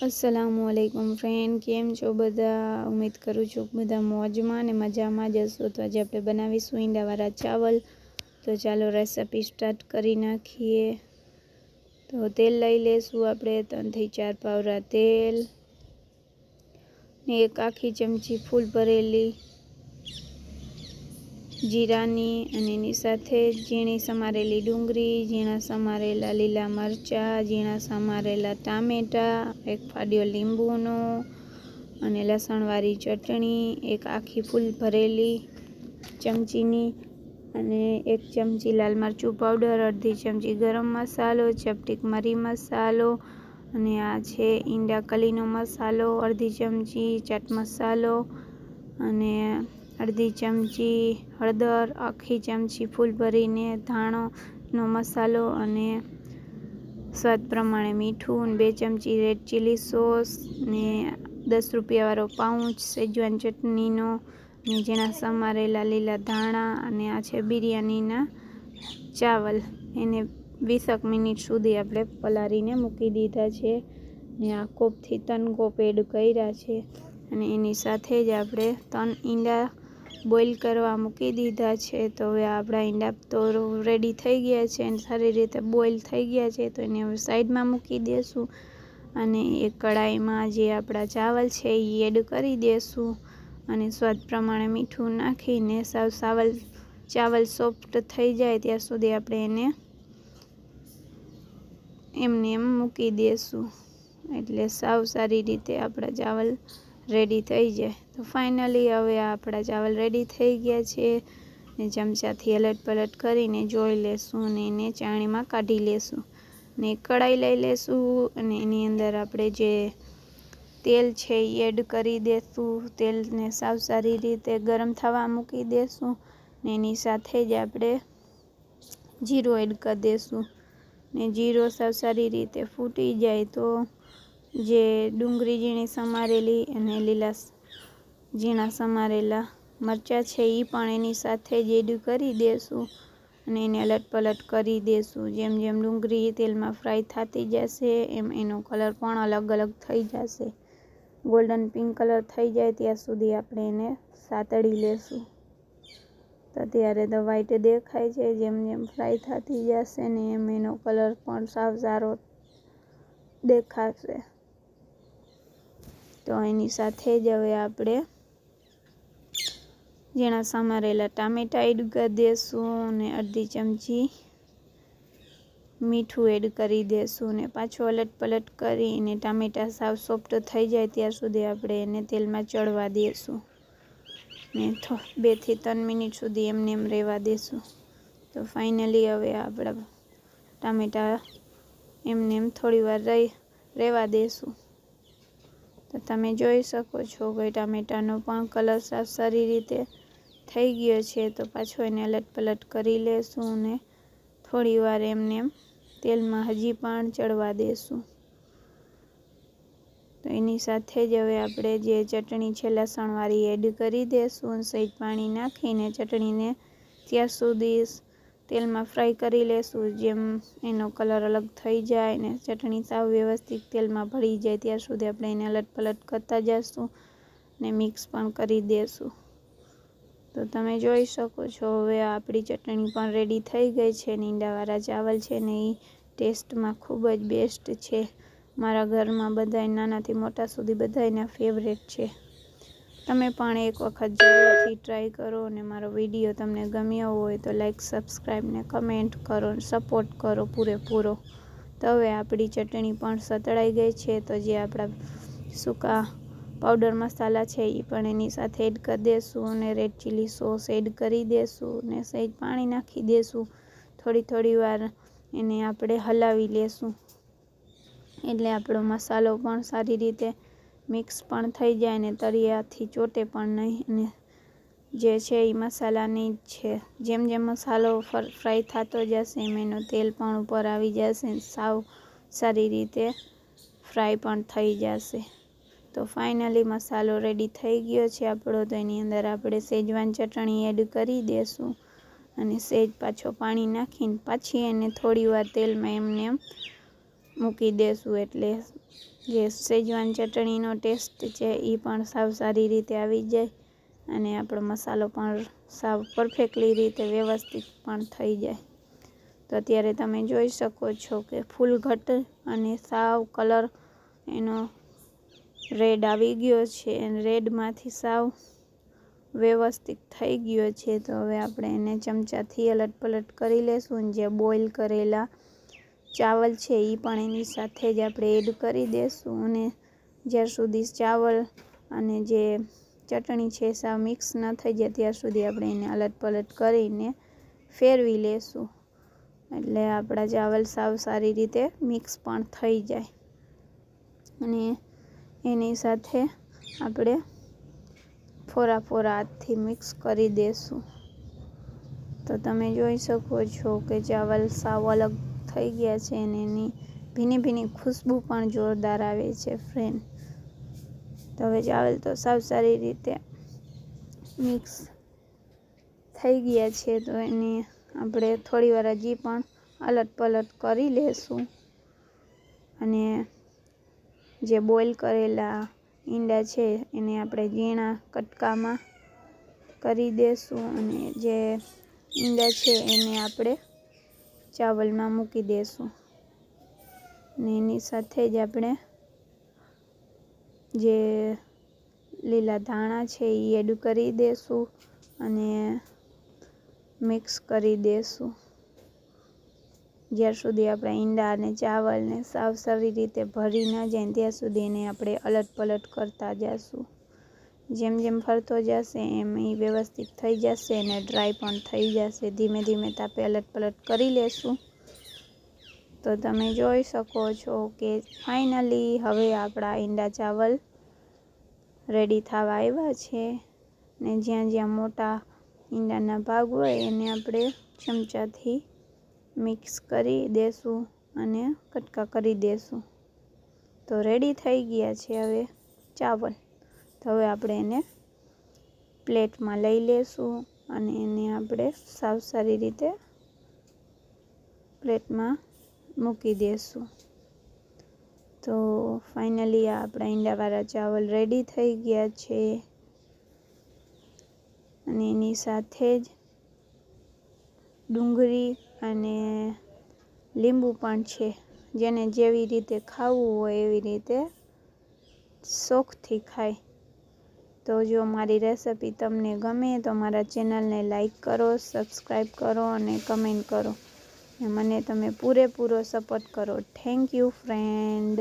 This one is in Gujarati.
અસલામુ અલૈકુમ ફ્રેન્ડ કેમ છો? બધા ઉમેદ કરું છું બધા મોજમાં અને મજામાં જ હશો. તો આજે આપણે બનાવીશું ઈંડાવાળા ચાવલ. તો ચાલો રેસિપી સ્ટાર્ટ કરી નાખીએ. તો તેલ લઈ લેશું આપણે. ત્રણથી ચાર પાવરા તેલ ને એક આખી ચમચી ફૂલ ભરેલી જીરાની અને એની સાથે ઝીણી સમારેલી ડુંગળી, ઝીણા સમારેલા લીલા મરચાં, ઝીણા સમારેલા ટામેટાં, એક ફાડ્યો લીંબુનો અને લસણવાળી ચટણી, એક આખી ફૂલ ભરેલી ચમચીની અને એક ચમચી લાલ મરચું પાવડર અડધી ચમચી ગરમ મસાલો, ચપટીક મરી મસાલો અને આ છે ઈંડા કલીનો મસાલો, અડધી ચમચી ચાટ મસાલો અને અડધી ચમચી હળદર, આખી ચમચી ફૂલ ભરીને ધાણોનો મસાલો અને સ્વાદ પ્રમાણે મીઠું બે ચમચી રેડ ચીલી સોસ ને દસ રૂપિયાવાળો પાઉચ સેજવાન ચટણીનો ને જેના સમારેલા લીલા ધાણા અને આ છે બિરયાનીના ચાવલ. એને વીસેક મિનિટ સુધી આપણે પલાળીને મૂકી દીધા છે ને આ કોપથી ત્રણ કોપ એડ કર્યા છે અને એની સાથે જ આપણે ત્રણ ઈંડા બોઇલ કરવા મૂકી દીધા છે, તો હવે આપણા ઈંડા તો રેડી થઈ ગયા છે અને સારી રીતે બોઇલ થઈ ગયા છે, તો એને હવે સાઈડમાં મૂકી દેશું અને એ કડાઈમાં જે આપણા ચાવલ છે એ એડ કરી દેશું અને સ્વાદ પ્રમાણે મીઠું નાખીને સાવ સાવલ ચાવલ સોફ્ટ થઈ જાય ત્યાં સુધી આપણે એને એમને એમ મૂકી દેશું. એટલે સાવ સારી રીતે આપણા ચાવલ રેડી થઈ જાય. તો ફાઇનલી હવે આપણા ચાવલ રેડી થઈ ગયા છે. ને ચમચાથી અલટ પલટ કરીને જોઈ લેશું અને એને ચાણીમાં કાઢી લેશું. ને કઢાઈ લઈ લેશું અને એની અંદર આપણે જે તેલ છે એ એડ કરી દેશું. તેલને સાવ સારી રીતે ગરમ થવા મૂકી દેશું ને એની સાથે જ આપણે જીરું એડ કરી દેશું. ને જીરો સાવ સારી રીતે ફૂટી જાય તો જે ડુંગળી ઝીણી સમારેલી અને લીલા ઝીણા સમારેલા મરચાં છે એ પણ એની સાથે જ એડ કરી દેશું અને એને અલટ પલટ કરી દેશું. જેમ જેમ ડુંગળી તેલમાં ફ્રાય થતી જશે, એમ એનો કલર પણ અલગ અલગ થઈ જશે. ગોલ્ડન પિંક કલર થઈ જાય ત્યાં સુધી આપણે એને સાતળી લેશું. તો ત્યારે તો વ્હાઈટ દેખાય છે, જેમ જેમ ફ્રાય થતી જશે ને એમ એનો કલર પણ સાવ સારો દેખાશે. તો એની સાથે જ હવે આપણે ઝીણા સમારેલા ટામેટા એડ કરી દઈશું અને અડધી ચમચી મીઠું એડ કરી દઈશું અને પાછું અલટ પલટ કરીને ટામેટા સાવ સોફ્ટ થઈ જાય ત્યાં સુધી આપણે એને તેલમાં ચડવા દઈશું ને બેથી ત્રણ મિનિટ સુધી એમને એમ રહેવા દઈશું તો ફાઇનલી હવે આપણા ટામેટા એમને એમ થોડી વાર રહી, રહેવા દઈશું તો તમે જોઈ શકો છો કે ટામેટાનો પણ કલર સાફ સારી રીતે થઈ ગયો છે. તો પાછો એને અલટ પલટ કરી લેશું અને થોડી વાર એમને એમ તેલમાં હજી પણ ચડવા દેશું. તો એની સાથે જ હવે આપણે જે ચટણી છે લસણવાળી એડ કરી દઈશું સહિત પાણી નાખીને ચટણીને ત્યાં સુધી તેલમાં ફ્રાય કરી લેશું. જેમ એનો કલર અલગ થઈ જાય ને ચટણી સાવ વ્યવસ્થિત તેલમાં ભળી જાય, ત્યાં સુધી આપણે એને અલટ પલટ કરતા જઈશું ને મિક્સ પણ કરી દઈશું તો તમે જોઈ શકો છો, હવે આપણી ચટણી પણ રેડી થઈ ગઈ છે. ને ઈંડાવાળા ચાવલ છે ને એ ટેસ્ટમાં ખૂબ જ બેસ્ટ છે. મારા ઘરમાં બધા નાનાથી મોટા સુધી બધાયના ફેવરેટ છે. તમે પણ એક વખત જરૂરથી ટ્રાય કરો અને મારો વીડિયો તમને ગમ્યો હોય તો લાઈક સબસ્ક્રાઈબ ને કમેન્ટ કરો સપોર્ટ કરો પૂરેપૂરો. તો હવે આપણી ચટણી પણ સતળાઈ ગઈ છે તો જે આપણા સૂકા પાવડર મસાલા છે એ પણ એની સાથે એડ કરી દઈશું અને રેડ ચીલી સોસ એડ કરી દઈશું ને સહેજ પાણી નાખી દઈશું થોડી થોડી વાર એને આપણે હલાવી લેશું. એટલે આપણો મસાલો પણ સારી રીતે મિક્સ પણ થઈ જાય ને તળિયાથી ચોટે પણ નહીં અને જે છે એ મસાલાની જ છે. જેમ જેમ મસાલો ફ્રાય થતો જશે એમ એનું તેલ પણ ઉપર આવી જશે સાવ સારી રીતે ફ્રાય પણ થઈ જશે. તો ફાઇનલી મસાલો રેડી થઈ ગયો છે આપણો, તો એની અંદર આપણે સેજવાન ચટણી એડ કરી દઈશું અને સેજ પાછો પાણી નાખીને પાછી એને થોડીવાર તેલમાં એમને એમ મૂકી દેશું એટલે જે સેજવાન ચટણીનો ટેસ્ટ છે એ પણ સાવ સારી રીતે આવી જાય અને આપણો મસાલો પણ સાવ પરફેક્ટલી રીતે વ્યવસ્થિત પણ થઈ જાય. તો અત્યારે તમે જોઈ શકો છો કે ફૂલ ઘટ અને સાવ કલર એનો રેડ આવી ગયો છે અને રેડમાંથી સાવ વ્યવસ્થિત થઈ ગયો છે. તો હવે આપણે એને ચમચાથી અલટ પલટ કરી લેશું જે બોઇલ કરેલા ચાવલ છે એ પણ એની સાથે જ આપણે એડ કરી દઈશું અને જ્યાર સુધી ચાવલ અને જે ચટણી છે સાવ મિક્સ ન થઈ જાય ત્યાં સુધી આપણે એને અલટ પલટ કરીને ફેરવી લેશું. એટલે આપણા ચાવલ સાવ સારી રીતે મિક્સ પણ થઈ જાય. અને એની સાથે આપણે ફોરા ફોરા હાથથી મિક્સ કરી દેશું. તો તમે જોઈ શકો છો કે ચાવલ સાવ અલગ થઈ ગયા છે અને એની ભીની ભીની ખુશ્બુ પણ જોરદાર આવે છે ફ્રેન્ડ તો હવે ચાવલ તો સાવ સારી રીતે મિક્સ થઈ ગયા છે, તો એને આપણે થોડી વાર હજી પણ અલટ પલટ કરી લેશું. અને જે બોઇલ કરેલા ઈંડા છે, એને આપણે ઝીણા કટકામાં કરી દેશું અને જે ઈંડા છે, એને આપણે ચાવલમાં મૂકી દેશું. અને એની સાથે જ આપણે જે લીલા ધાણા છે એ એડ કરી દેશું અને મિક્સ કરી દેશું. જ્યાર સુધી આપણા ઈંડા અને ચાવલને સાવ સારી રીતે ભરી ન જાય ત્યાં સુધી એને આપણે અલટ પલટ કરતા જઈશું જેમ જેમ ફરતો જશે, એમ એ વ્યવસ્થિત થઈ જશે અને ડ્રાય પણ થઈ જશે. ધીમે ધીમે તાપે અલટ પલટ કરી લેશું. તો તમે જોઈ શકો છો કે ફાઇનલી હવે આપણા ઈંડા ચાવલ રેડી થવા આવ્યા છે ને જ્યાં જ્યાં મોટા ઈંડાના ભાગ હોય એને આપણે ચમચાથી મિક્સ કરી દેશું અને કટકા કરી દેશું. તો રેડી થઈ ગયા છે હવે ચાવલ. તો હવે આપણે એને પ્લેટમાં લઈ લેશું અને એને આપણે સાવ સારી રીતે પ્લેટમાં મૂકી દેશું. તો ફાઇનલી આ આપણા ઈંડાવાળા ચાવલ રેડી થઈ ગયા છે. અને એની સાથે જ ડુંગળી અને લીંબુ પણ છે. જેને જેવી રીતે ખાવું હોય એવી રીતે શોખથી ખાય. તો જો મારી રેસિપી તમને ગમે તો મારા ચેનલને લાઈક કરો, સબસ્ક્રાઈબ કરો અને કમેન્ટ કરો. મને તમે પૂરેપૂરો સપોર્ટ કરો. Thank you friend.